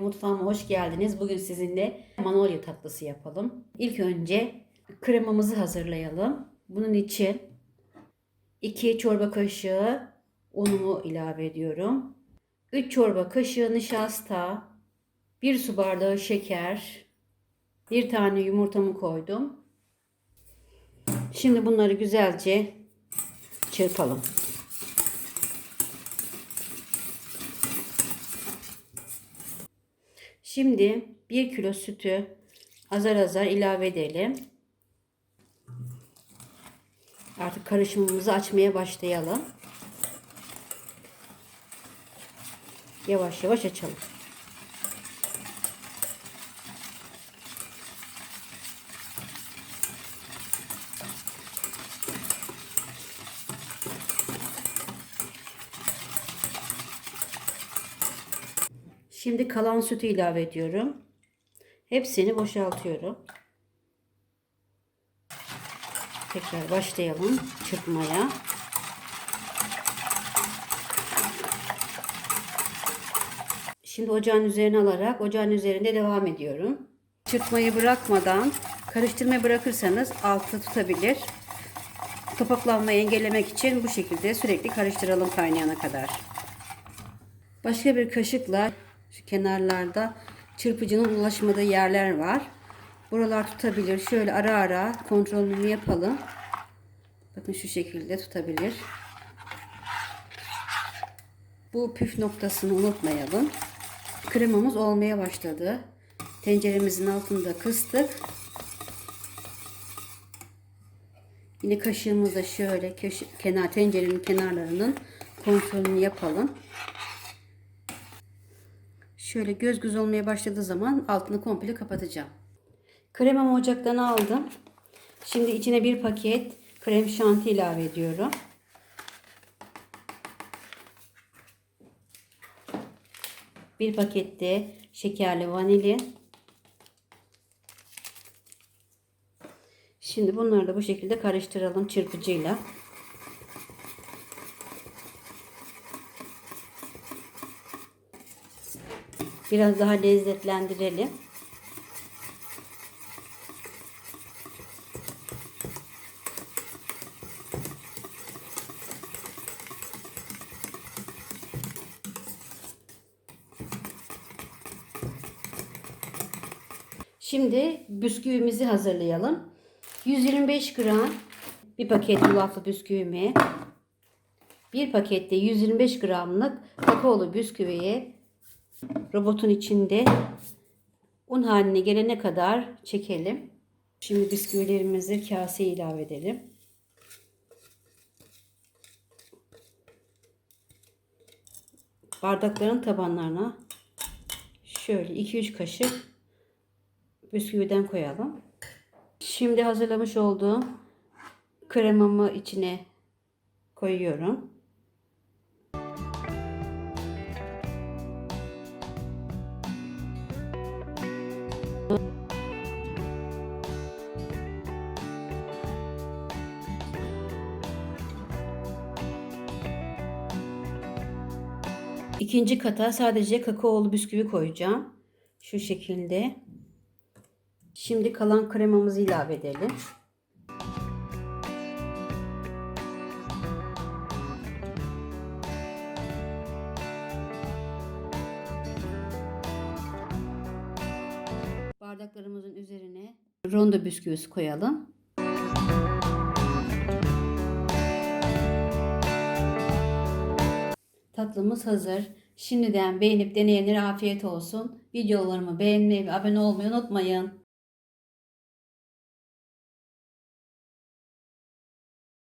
Mutfağıma hoş geldiniz. Bugün sizinle manolya tatlısı yapalım. İlk önce kremamızı hazırlayalım. Bunun için 2 çorba kaşığı unumu ilave ediyorum. 3 çorba kaşığı nişasta, 1 su bardağı şeker, 1 tane yumurtamı koydum. Şimdi bunları güzelce çırpalım. Şimdi 1 kilo sütü azar azar ilave edelim. Artık karışımımızı açmaya başlayalım. Yavaş yavaş açalım. Şimdi kalan sütü ilave ediyorum. Hepsini boşaltıyorum. Tekrar başlayalım çırpmaya. Şimdi ocağın üzerine alarak ocağın üzerinde devam ediyorum. Çırpmayı bırakmadan karıştırmayı bırakırsanız altı tutabilir. Topaklanmayı engellemek için bu şekilde sürekli karıştıralım kaynayana kadar. Başka bir kaşıkla şu kenarlarda çırpıcının ulaşmadığı yerler var. Buralar tutabilir. Şöyle ara ara kontrolünü yapalım. Bakın şu şekilde tutabilir. Bu püf noktasını unutmayalım. Kremamız olmaya başladı. Tenceremizin altında kıstık. Yine kaşığımızla şöyle köşe, kenar tencerenin kenarlarının kontrolünü yapalım. Şöyle göz göz olmaya başladığı zaman altını komple kapatacağım. Kremamı ocaktan aldım. Şimdi içine bir paket krem şanti ilave ediyorum. Bir pakette şekerli vanilin. Şimdi bunları da bu şekilde karıştıralım çırpıcıyla. Biraz daha lezzetlendirelim. Şimdi bisküvimizi hazırlayalım. 125 gram bir paket yulaflı bisküvimi, bir pakette 125 gramlık kakaolu bisküviyi robotun içinde un haline gelene kadar çekelim. Şimdi bisküvilerimizi kaseye ilave edelim. Bardakların tabanlarına şöyle 2-3 kaşık bisküviden koyalım. Şimdi hazırlamış olduğum kremamı içine koyuyorum. İkinci kata sadece kakaolu bisküvi koyacağım. Şu şekilde. Şimdi kalan kremamızı ilave edelim. Bardaklarımızın üzerine rondo bisküvisi koyalım. Tatlımız hazır. Şimdiden beğenip deneyenlere afiyet olsun. Videolarımı beğenmeyi ve abone olmayı unutmayın.